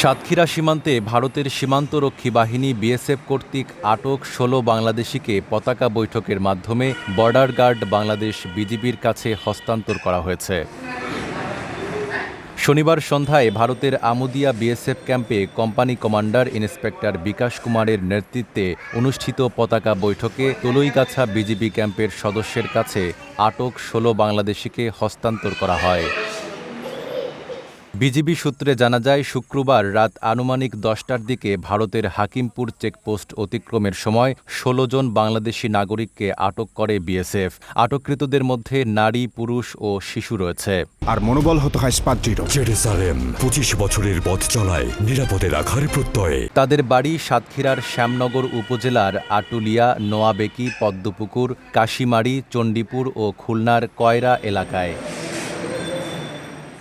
সাতক্ষীরা সীমান্তে ভারতের সীমান্তরক্ষী বাহিনী বিএসএফ কর্তৃক আটক ষোলো বাংলাদেশিকে পতাকা বৈঠকের মাধ্যমে বর্ডার গার্ড বাংলাদেশ বিজিবির কাছে হস্তান্তর করা হয়েছে। শনিবার সন্ধ্যায় ভারতের আমুদিয়া বিএসএফ ক্যাম্পে কোম্পানি কমান্ডার ইন্সপেক্টর বিকাশ কুমারের নেতৃত্বে অনুষ্ঠিত পতাকা বৈঠকে তলইগাছা বিজিবি ক্যাম্পের সদস্যের কাছে আটক ষোলো বাংলাদেশিকে হস্তান্তর করা হয়। বিজিবি সূত্রে জানা যায় শুক্রবার রাত আনুমানিক দশটার দিকে ভারতের হাকিমপুর চেকপোস্ট অতিক্রমের সময় ষোলো জন বাংলাদেশি নাগরিককে আটক করে বিএসএফ। আটককৃতদের মধ্যে নারী পুরুষ ও শিশু রয়েছে। আর মনোবল হতে হয় জেরুসালেম পঁচিশ বছরের পথ চলায় নিরাপদে রাখার প্রত্যয়ে। তাদের বাড়ি সাতক্ষীরার শ্যামনগর উপজেলার আটুলিয়া নোয়াবেকি পদ্মপুকুর কাশিমারি চণ্ডীপুর ও খুলনার কয়রা এলাকায়।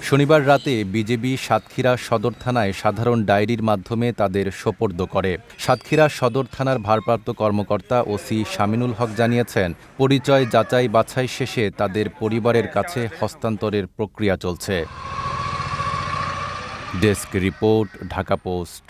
শনিবার রাতে বিজেপি সাতক্ষীরা সদর থানায় সাধারণ ডায়েরির মাধ্যমে তাদের সোপর্দ করে। সাতক্ষীরা সদর থানার ভারপ্রাপ্ত কর্মকর্তা ওসি শামিনুল হক জানিয়েছেন, পরিচয় যাচাই বাছাই শেষে তাদের পরিবারের কাছে হস্তান্তরের প্রক্রিয়া চলছে। Desk report, Dhaka post.